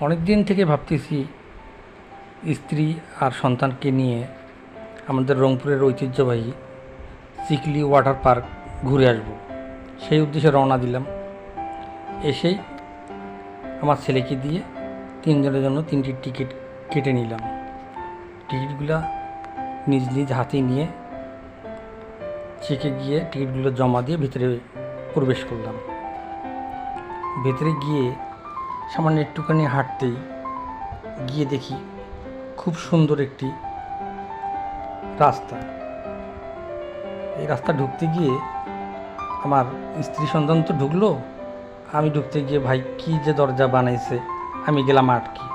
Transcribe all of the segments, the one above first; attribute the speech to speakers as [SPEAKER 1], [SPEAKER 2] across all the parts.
[SPEAKER 1] অনেক দিন থেকে ভাবতেছি স্ত্রী আর সন্তানকে নিয়ে আমাদের রংপুরের ঐতিহ্যবাহী চিকলি ওয়াটার পার্ক ঘুরে আসব। সেই উদ্দেশ্যে রওনা দিলাম। এসেই আমার ছেলেকে দিয়ে তিনজনের জন্য তিনটি টিকিট কেটে নিলাম। টিকিটগুলো নিজ নিজ হাতে নিয়ে চেকে গিয়ে টিকিটগুলো জমা দিয়ে ভিতরে প্রবেশ করলাম। ভেতরে গিয়ে সামান্য একটুখানি হাঁটতেই গিয়ে দেখি খুব সুন্দর একটি রাস্তা। এই রাস্তা ঢুকতে গিয়ে আমার স্ত্রী সন্তান তো ঢুকলো। আমি ঢুকতে গিয়ে, ভাই, কি যে দরজা বানাইছে? আমি গেলাম আটকি।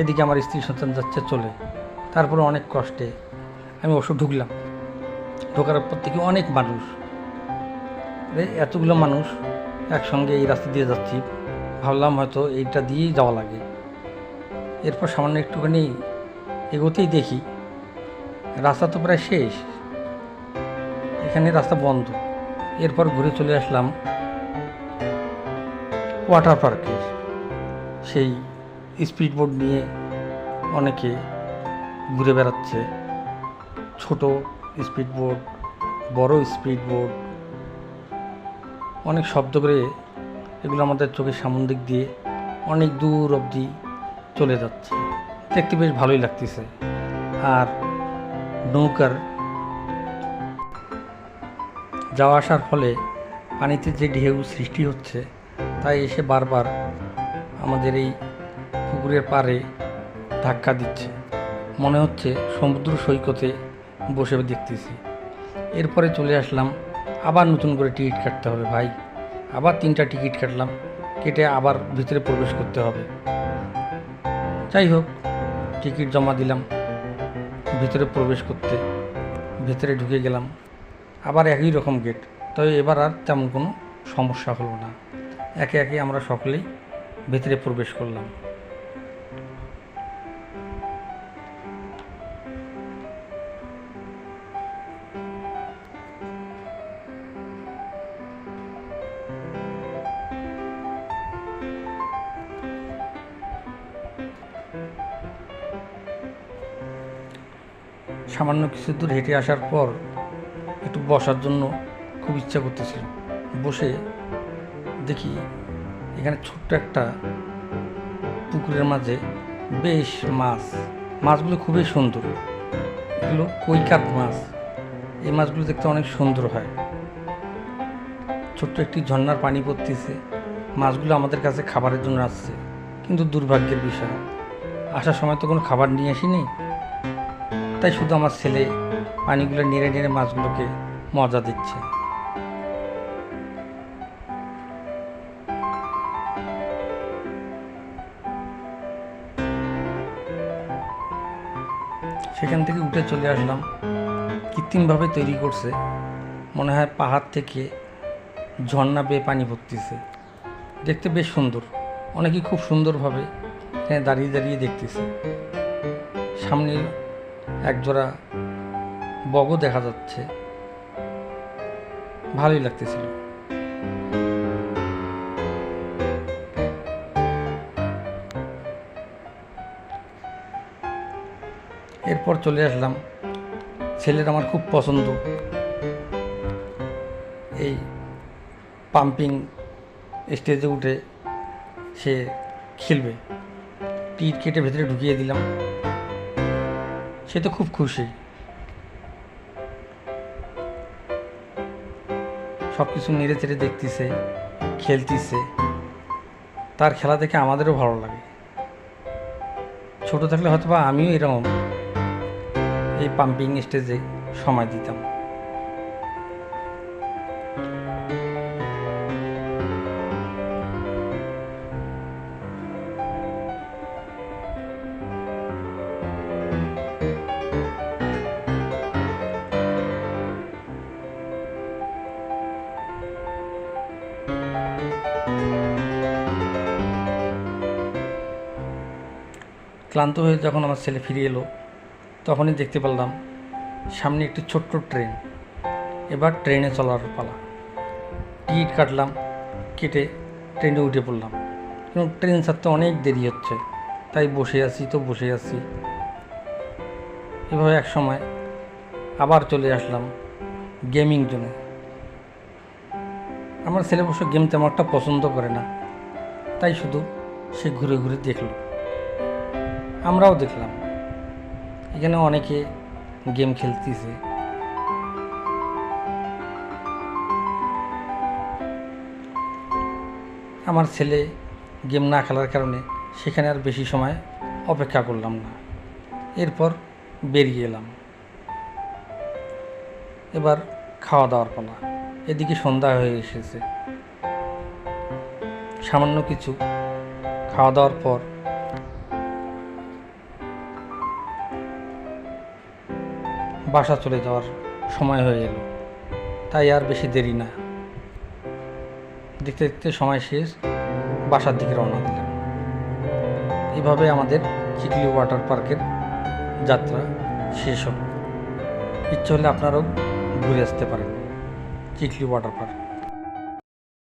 [SPEAKER 1] এদিকে আমার স্ত্রী সন্তান যাচ্ছে চলে। তারপরে অনেক কষ্টে আমি অবশ্য ঢুকলাম। ঢোকার পর থেকে অনেক মানুষ। এতগুলো মানুষ একসঙ্গে এই রাস্তা দিয়ে যাচ্ছি। ভাবলাম হয়তো এইটা দিয়েই যাওয়া লাগে। এরপর সামান্য একটুখানি এগোতেই দেখি রাস্তা তো প্রায় শেষ। এখানে রাস্তা বন্ধ। এরপর ঘুরে চলে আসলাম ওয়াটার পার্কে। সেই স্পিড বোট নিয়ে অনেকে ঘুরে বেড়াচ্ছে। ছোট স্পিড বোট বড় স্পিড বোট অনেক শব্দ করে এগুলো আমাদের চোখের সামন দিক দিয়ে অনেক দূর অবধি চলে যাচ্ছে। দেখতে বেশ ভালোই লাগতেছে। আর নৌকার যাওয়া আসার ফলে পানিতে যে ঢেউ সৃষ্টি হচ্ছে তাই এসে বারবার আমাদের এই পুকুরের পাড়ে ধাক্কা দিচ্ছে। মনে হচ্ছে সমুদ্র সৈকতে বসে দেখতেছি। এরপরে চলে আসলাম, আবার নতুন করে টিকিট কাটতে হবে ভাই। আবার তিনটা টিকিট কাটলাম, কেটে আবার ভিতরে প্রবেশ করতে হবে। যাই হোক, টিকিট জমা দিলাম, ভিতরে প্রবেশ করতে, ভিতরে ঢুকে গেলাম। আবার একই রকম গেট তবে এবার আর তেমন কোনো সমস্যা হলো না। একে একে আমরা সকলেই ভিতরে প্রবেশ করলাম। সামান্য কিছু দূর হেঁটে আসার পর একটু বসার জন্য খুব ইচ্ছা করতেছিল। বসে দেখি এখানে ছোট্ট একটা পুকুরের মাঝে বেশ মাছ। মাছগুলো খুবই সুন্দর। এগুলো কৈকাত মাছ। এই মাছগুলো দেখতে অনেক সুন্দর হয়। ছোট্ট একটি ঝর্ণার পানি পড়তেছে। মাছগুলো আমাদের কাছে খাবারের জন্য আসছে। কিন্তু দুর্ভাগ্যের বিষয়, আসার সময় তো কোনো খাবার নিয়ে আসিনি। তাই শুধু আমার ছেলে পানিগুলো নেড়ে নেড়ে মাছগুলোকে মজা দিচ্ছে। সেখান থেকে উঠে চলে আসলাম। কৃত্রিমভাবে তৈরি করছে। মনে হয় পাহাড় থেকে ঝর্ণা বেয়ে পানি ভরতেছে। দেখতে বেশ সুন্দর। অনেকেই খুব সুন্দরভাবে দাঁড়িয়ে দাঁড়িয়ে দেখতেছে। সামনে একজোড়া বগও দেখা যাচ্ছে। ভালোই লাগতেছিল। এরপর চলে আসলাম। ছেলের আমার খুব পছন্দ। এই পাম্পিং স্টেজে উঠে সে খেলবে। টিকিট কেটে ভেতরে ঢুকিয়ে দিলাম। সে তো খুব খুশি। সব কিছু নেড়ে চেড়ে দেখতেছে, খেলতেছে। তার খেলা দেখে আমাদেরও ভালো লাগে। ছোট থাকলে হয়তোবা আমিও এরকম এই পাম্পিং স্টেজে সময় দিতাম। ক্লান্ত হয়ে যখন আমার ছেলে ফিরে এলো, তখনই দেখতে পেলাম সামনে একটি ছোট্ট ট্রেন। এবার ট্রেনে চলার পালা। টিকিট কাটলাম, কেটে ট্রেনে উঠে পড়লাম। কিন্তু ট্রেন ছাড়তে অনেক দেরি হচ্ছে। তাই বসে আছি তো বসে আছি। এভাবে এক সময় আবার চলে আসলাম গেমিং জোনে। আমার ছেলে বসে গেম তেমন একটা পছন্দ করে না। তাই শুধু সে ঘুরে ঘুরে দেখল। আমরাও দেখলাম। এখানে অনেকে গেম খেলতেছে। আমার ছেলে গেম না খেলার কারণে সেখানে আর বেশি সময় অপেক্ষা করলাম না। এরপর বেরিয়ে এলাম। এবার খাওয়া দাওয়ার পালা। এদিকে সন্ধ্যা হয়ে এসেছে। সামান্য কিছু খাওয়া দাওয়ার পর বাসা চলে যাওয়ার সময় হয়ে গেল। তাই আর বেশি দেরি না। দেখতে দেখতে সময় শেষ, বাসার দিকে রওনা দিলাম। এভাবে আমাদের চিকলি ওয়াটার পার্কের যাত্রা শেষ হল ইচ্ছে হলে আপনারাও ঘুরে আসতে পারেন চিকলি ওয়াটার পার্ক।